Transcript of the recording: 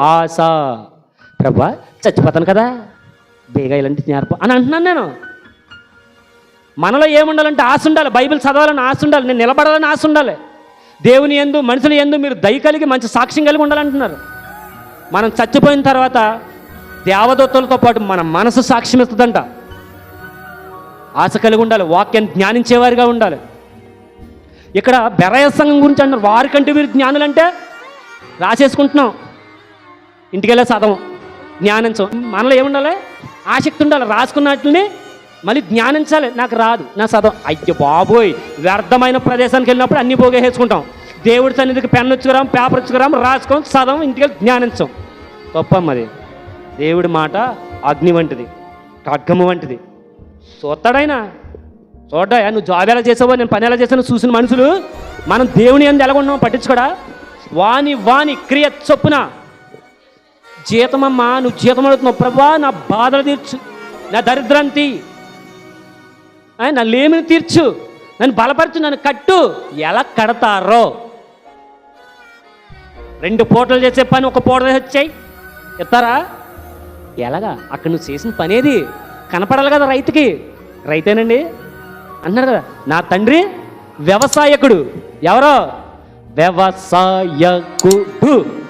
ఆశ. ప్రభా చచ్చిపోతాను కదా? బేగా ఇలాంటి నేర్ప అని అంటున్నాను నేను. మనలో ఏముండాలంటే ఆశ ఉండాలి. బైబిల్ చదవాలని ఆశ ఉండాలి. నేను నిలబడాలని ఆశ ఉండాలి. దేవుని ఎందు మనుషుల ఎందు మీరు దయ కలిగి మంచి సాక్ష్యం కలిగి ఉండాలంటున్నారు. మనం చచ్చిపోయిన తర్వాత దేవదత్తులతో పాటు మన మనసు సాక్ష్యం ఇస్తుందంట. ఆశ కలిగి ఉండాలి. వాక్యాన్ని జ్ఞానించేవారిగా ఉండాలి. ఇక్కడ బెరయ సంఘం గురించి అంటారు వారికంటే వీరు జ్ఞానులంటే రాసేసుకుంటున్నాం. ఇంటికెళ్ళే చదవం జ్ఞానించం మనలో ఏముండాలి? ఆసక్తి ఉండాలి. రాసుకున్నట్లని మళ్ళీ జ్ఞానించాలి. నాకు రాదు. నా చదవం అయ్యో బాబోయ్! వ్యర్థమైన ప్రదేశానికి వెళ్ళినప్పుడు అన్ని పోగేసుకుంటాం దేవుడి సన్నిధికి పెన్ వచ్చుకురాం పేపర్ వచ్చుకురాం రాసుకోం చదవం ఇంటికెళ్ళి జ్ఞానించాం. గొప్పమ్మది దేవుడి మాట అగ్ని వంటిది ఖడ్గము వంటిది. చూస్తాడైనా చూడ్డా నువ్వు జాబ్ ఎలా చేసావో నేను పని ఎలా చేసానో చూసిన మనుషులు మనం దేవుని ఎందు ఎలా ఉన్నామో పట్టించుకోడా? వాని వాని క్రియ చొప్పున జీతమమ్మా నువ్వు జీతం అడుగుతున్నావు? ప్రభా నా బాధలు తీర్చు. నా దరిద్రాన్ని తీ. నా లేమిని తీర్చు. నన్ను బలపరచు నన్ను కట్టు. ఎలా కడతారో. రెండు పూటలు చేసే పని ఒక పూట వచ్చాయి. ఇస్తారా? ఎలాగా? అక్కడ నువ్వు చేసిన పనేది కనపడాలి కదా రైతుకి. రైతేనండి. అన్నారు కదా నా తండ్రి వ్యవసాయకుడు. ఎవరో? వ్యవసాయకుడు.